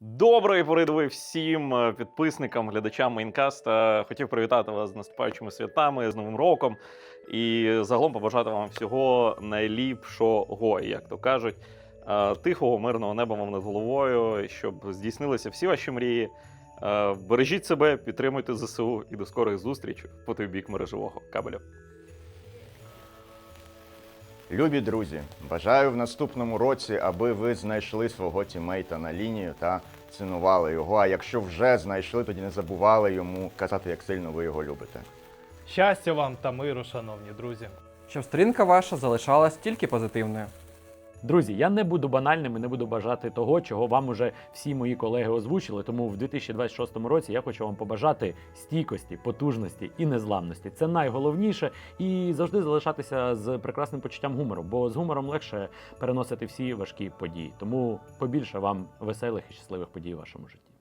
Доброї поридви всім е, підписникам, глядачам Майнкаста. Хотів привітати вас з наступаючими святами, з Новим роком і загалом побажати вам всього найліпшого, як то кажуть, Е, тихого, мирного неба вам над головою, щоб здійснилися всі ваші мрії. Е, Бережіть себе, підтримуйте ЗСУ і до скорих зустрічей по той бік мережевого кабелю. Любі друзі, бажаю в наступному році, аби ви знайшли свого тімейта на лінію та цінували його. А якщо вже знайшли, тоді не забували йому казати, як сильно ви його любите. Щастя вам та миру, шановні друзі. щоб сторінка ваша залишалась тільки позитивною. Друзі, я не буду банальним і не буду бажати того, чого вам уже всі мої колеги озвучили. Тому в 2026 році я хочу вам побажати стійкості, потужності і незламності. Це найголовніше, і завжди залишатися з прекрасним почуттям гумору, бо з гумором легше переносити всі важкі події. Тому побільше вам веселих і щасливих подій у вашому житті.